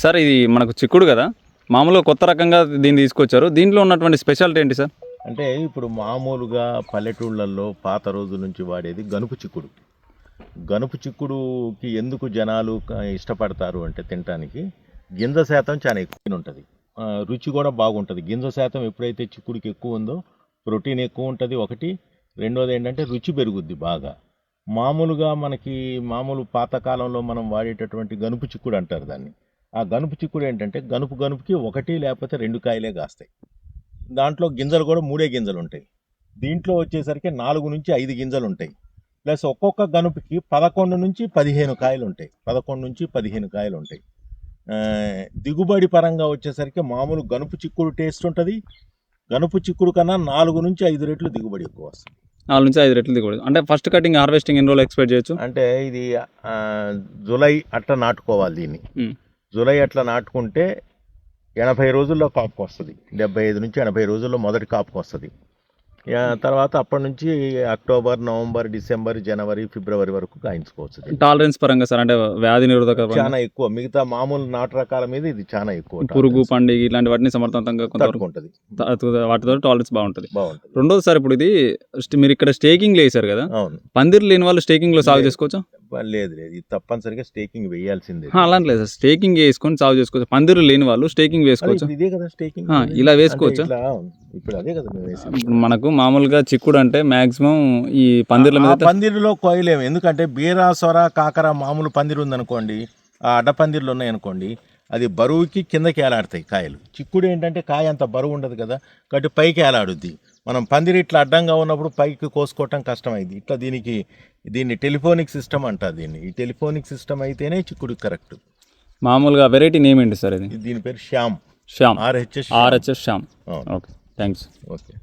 Sir ఇది మనకు చిక్కుడు కదా? మామూలుగా కొత్త రకంగా దీన్ని తీసుకొచ్చారు. దీంట్లో ఉన్నటువంటి స్పెషాలిటీ ఏంటి సార్? అంటే ఇప్పుడు మామూలుగా పల్లెటూళ్ళల్లో పాత రోజుల నుంచి వాడేది గనుపు చిక్కుడు. గనుపు చిక్కుడుకి ఎందుకు జనాలు ఇష్టపడతారు అంటే తినటానికి గింజ శాతం చాలా ఎక్కువ ఉంటుంది. రుచి కూడా బాగుంటుంది. గింజ శాతం ఎప్పుడైతే చిక్కుడికి ఎక్కువ ఉందో ప్రోటీన్ ఎక్కువ ఉంటుంది ఒకటి. రెండోది ఏంటంటే రుచి పెరుగుద్ది బాగా. మామూలుగా మనకి మామూలు పాతకాలంలో మనం వాడేటటువంటి గనుపు చిక్కుడు అంటారు దాన్ని. ఆ గనుపు చిక్కుడు ఏంటంటే గనుపు గనుపుకి ఒకటి లేకపోతే రెండు కాయలే కాస్తాయి. దాంట్లో గింజలు కూడా మూడే గింజలు ఉంటాయి. దీంట్లో వచ్చేసరికి నాలుగు నుంచి ఐదు గింజలు ఉంటాయి. ప్లస్ ఒక్కొక్క గనుపుకి పదకొండు నుంచి పదిహేను కాయలు ఉంటాయి. పదకొండు నుంచి పదిహేను కాయలు ఉంటాయి. దిగుబడి పరంగా వచ్చేసరికి మామూలు గనుపు చిక్కుడు టేస్ట్ ఉంటుంది. గనుపు చిక్కుడు కన్నా నాలుగు నుంచి ఐదు రెట్లు దిగుబడి ఎక్కువ వస్తుంది. నాలుగు నుంచి ఐదు రెట్లు దిగుబడి. అంటే ఫస్ట్ కటింగ్ హార్వెస్టింగ్ ఎన్ని రోజులు ఎక్స్పెక్ట్ చేయొచ్చు? అంటే ఇది జులై అట్లా నాటుకోవాలి దీన్ని. జూలై అట్లా నాటుకుంటే ఎనభై రోజుల్లో కాపుకు వస్తుంది. డెబ్బై ఐదు నుంచి ఎనభై రోజుల్లో మొదటి కాపుకు వస్తుంది. తర్వాత అప్పటి నుంచి అక్టోబర్ నవంబర్ డిసెంబర్ జనవరి ఫిబ్రవరి వరకు కాయించుకోవచ్చు. టాలరెన్స్ పరంగా సార్ అంటే వ్యాధి నిరోధక చాలా ఎక్కువ. మిగతా మామూలు నాటు రకాల మీద ఇది చాలా ఎక్కువ పురుగు పండుగ ఇలాంటి వాటిని సమర్థవంతంగా త- వాటితో టాలరెన్స్ బాగుంటుంది. బాగుంటుంది. రెండోది సార్ ఇప్పుడు ఇది మీరు ఇక్కడ స్టేకింగ్ వేసారు కదా? అవును. పందిర్ లేని వాళ్ళు స్టేకింగ్లో సాగు చేసుకోవచ్చా? లేదు లేదు. ఇది తప్పనిసరిగా స్టేకింగ్ వేయాల్సిందే. ఆ, అలాంటి లేదు సార్. స్టేకింగ్ వేసుకొని సాగు చేసుకోవచ్చు. పందిర్లు లేని వాళ్ళు స్టేకింగ్ వేసుకోవచ్చు. ఇదే కదా స్టేకింగ్. ఇలా వేసుకోవచ్చా? ఇప్పుడు అదే కదా. ఇప్పుడు మనకు మామూలుగా చిక్కుడు అంటే మాక్సిమం ఈ పందిర్ల మీద పందిరిలో కోయలేము ఎందుకంటే బీరా సొర కాకర మామూలు పందిరి ఉందనుకోండి ఆ అడ్డ పందిర్లు ఉన్నాయనుకోండి అది బరువుకి కిందకి ఏలాడతాయి కాయలు. చిక్కుడు ఏంటంటే కాయ అంత బరువు ఉండదు కదా కాబట్టి పైకి ఏలాడుద్ది. మనం పందిరి ఇట్లా అడ్డంగా ఉన్నప్పుడు పైకి కోసుకోవటం కష్టమైంది. ఇట్లా దీనికి దీన్ని టెలిఫోనిక్ సిస్టమ్ అంటారు దీన్ని. ఈ టెలిఫోనిక్ సిస్టమ్ అయితేనే చిక్కుడు కరెక్ట్. మామూలుగా వెరైటీ నేమ్ ఏంటి సార్ ఇది? దీని పేరు Shyam. Shyam. RHS RHS Shyam. Okay. Thanks okay.